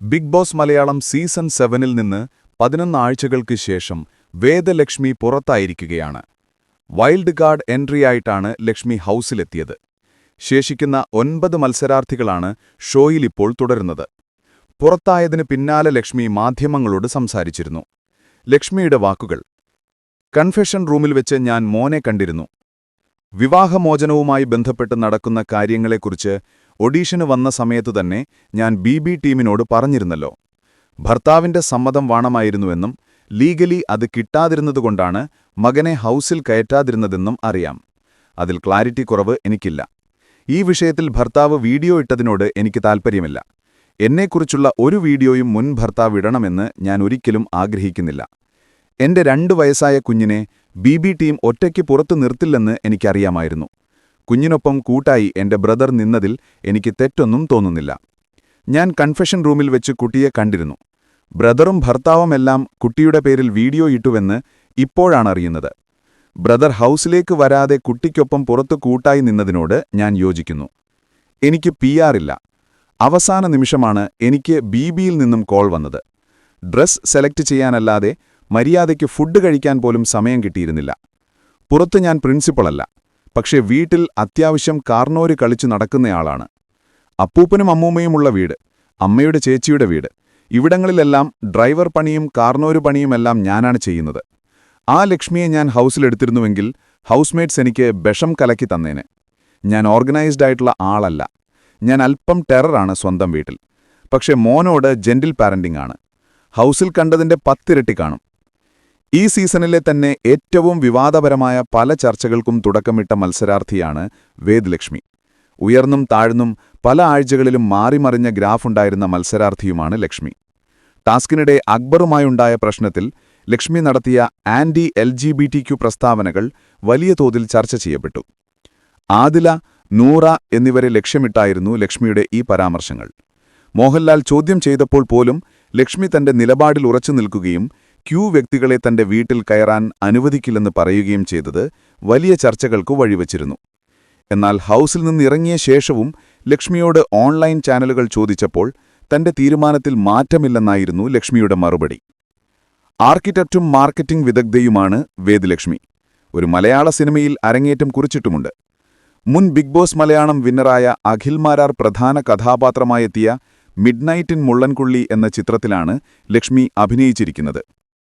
Big boss Malayalam season സെവനിൽ നിന്ന് പതിനൊന്ന് ആഴ്ചകൾക്ക് ശേഷം വേദലക്ഷ്മി പുറത്തായിരിക്കുകയാണ്. വൈൽഡ് കാർഡ് എൻട്രിയായിട്ടാണ് ലക്ഷ്മി ഹൗസിലെത്തിയത്. ശേഷിക്കുന്ന ഒൻപത് മത്സരാർത്ഥികളാണ് ഷോയിലിപ്പോൾ തുടരുന്നത്. പുറത്തായതിന് പിന്നാലെ ലക്ഷ്മി മാധ്യമങ്ങളോട് സംസാരിച്ചിരുന്നു. ലക്ഷ്മിയുടെ വാക്കുകൾ. കൺഫെഷൻ റൂമിൽ വെച്ച് ഞാൻ മോനെ കണ്ടിരുന്നു. വിവാഹമോചനവുമായി ബന്ധപ്പെട്ട് നടക്കുന്ന കാര്യങ്ങളെക്കുറിച്ച് ഒഡീഷന് വന്ന സമയത്തു തന്നെ ഞാൻ ബി ബി ടീമിനോട് പറഞ്ഞിരുന്നല്ലോ. ഭർത്താവിന്റെ സമ്മതം വേണമായിരുന്നുവെന്നും ലീഗലി അത് കിട്ടാതിരുന്നതുകൊണ്ടാണ് മകനെ ഹൗസിൽ കയറ്റാതിരുന്നതെന്നും അറിയാം. അതിൽ ക്ലാരിറ്റി കുറവ് എനിക്കില്ല. ഈ വിഷയത്തിൽ ഭർത്താവ് വീഡിയോ ഇട്ടതിനോട് എനിക്ക് താൽപ്പര്യമില്ല. എന്നെക്കുറിച്ചുള്ള ഒരു വീഡിയോയും മുൻ ഭർത്താവ് ഇടണമെന്ന് ഞാൻ ഒരിക്കലും ആഗ്രഹിക്കുന്നില്ല. എന്റെ രണ്ടു വയസ്സായ കുഞ്ഞിനെ ബി ബി ടീം ഒറ്റയ്ക്ക് പുറത്തു നിർത്തില്ലെന്ന് എനിക്കറിയാമായിരുന്നു. കുഞ്ഞിനൊപ്പം കൂട്ടായി എന്റെ ബ്രദർ നിന്നതിൽ എനിക്ക് തെറ്റൊന്നും തോന്നുന്നില്ല. ഞാൻ കൺഫെഷൻ റൂമിൽ വെച്ച് കുട്ടിയെ കണ്ടിരുന്നു. ബ്രദറും ഭർത്താവുമെല്ലാം കുട്ടിയുടെ പേരിൽ വീഡിയോ ഇട്ടുവെന്ന് ഇപ്പോഴാണ് അറിയുന്നത്. ബ്രദർ ഹൗസിലേക്ക് വരാതെ കുട്ടിക്കൊപ്പം പുറത്തു കൂട്ടായി നിന്നതിനോട് ഞാൻ യോജിക്കുന്നു. എനിക്ക് പി ആറില്ല അവസാന നിമിഷമാണ് എനിക്ക് ബി ബിയിൽ നിന്നും കോൾ വന്നത്. ഡ്രസ് സെലക്ട് ചെയ്യാനല്ലാതെ മര്യാദയ്ക്ക് ഫുഡ് കഴിക്കാൻ പോലും സമയം കിട്ടിയിരുന്നില്ല. പുറത്ത് ഞാൻ പ്രിൻസിപ്പളല്ല. പക്ഷേ വീട്ടിൽ അത്യാവശ്യം കാർണോര് കളിച്ചു നടക്കുന്നയാളാണ്. അപ്പൂപ്പനും അമ്മൂമ്മയുമുള്ള വീട് അമ്മയുടെ ചേച്ചിയുടെ വീട്. ഇവിടങ്ങളിലെല്ലാം ഡ്രൈവർ പണിയും കാർണോര് പണിയുമെല്ലാം ഞാനാണ് ചെയ്യുന്നത്. ആ ലക്ഷ്മിയെ ഞാൻ ഹൗസിലെടുത്തിരുന്നുവെങ്കിൽ ഹൗസ്മേറ്റ്സ് എനിക്ക് വിഷം കലക്കി തന്നേനെ. ഞാൻ ഓർഗനൈസ്ഡ് ആയിട്ടുള്ള ആളല്ല. ഞാൻ അല്പം ടെററാണ് സ്വന്തം വീട്ടിൽ. പക്ഷേ മോനോട് ജെന്റിൽ പാരന്റിംഗ് ആണ് ഹൗസിൽ കണ്ടതിന്റെ പത്തിരട്ടി കാണും. ഈ സീസണിലെ തന്നെ ഏറ്റവും വിവാദപരമായ പല ചർച്ചകൾക്കും തുടക്കമിട്ട മത്സരാർത്ഥിയാണ് വേദ്ലക്ഷ്മി. ഉയർന്നും താഴ്ന്നും പല ആഴ്ചകളിലും മാറിമറിഞ്ഞ ഗ്രാഫുണ്ടായിരുന്ന മത്സരാർത്ഥിയുമാണ് ലക്ഷ്മി. ടാസ്കിനിടെ അക്ബറുമായുണ്ടായ പ്രശ്നത്തിൽ ലക്ഷ്മി നടത്തിയ anti L G B T Q പ്രസ്താവനകൾ വലിയ തോതിൽ ചർച്ച ചെയ്യപ്പെട്ടു. ആദില നൂറ എന്നിവരെ ലക്ഷ്യമിട്ടായിരുന്നു ലക്ഷ്മിയുടെ ഈ പരാമർശങ്ങൾ. മോഹൻലാൽ ചോദ്യം ചെയ്തപ്പോൾ പോലും ലക്ഷ്മി തന്റെ നിലപാടിൽ ഉറച്ചു നിൽക്കുകയും ക്യൂ വ്യക്തികളെ തന്റെ വീട്ടിൽ കയറാൻ അനുവദിക്കില്ലെന്ന് പറയുകയും ചെയ്തത് വലിയ ചർച്ചകൾക്കു വഴിവച്ചിരുന്നു. എന്നാൽ ഹൗസിൽ നിന്നിറങ്ങിയ ശേഷവും ലക്ഷ്മിയോട് ഓൺലൈൻ ചാനലുകൾ ചോദിച്ചപ്പോൾ തന്റെ തീരുമാനത്തിൽ മാറ്റമില്ലെന്നായിരുന്നു ലക്ഷ്മിയുടെ മറുപടി. ആർക്കിടെക്റ്റും മാർക്കറ്റിംഗ് വിദഗ്ധയുമാണ് വേദലക്ഷ്മി. ഒരു മലയാള സിനിമയിൽ അരങ്ങേറ്റം കുറിച്ചിട്ടുമുണ്ട്. മുൻ ബിഗ് ബോസ് മലയാളം വിന്നറായ അഖിൽമാരാർ പ്രധാന കഥാപാത്രമായെത്തിയ മിഡ്നൈറ്റ് ഇൻ മുള്ളൻകുള്ളി എന്ന ചിത്രത്തിലാണ് ലക്ഷ്മി അഭിനയിച്ചിരിക്കുന്നത്.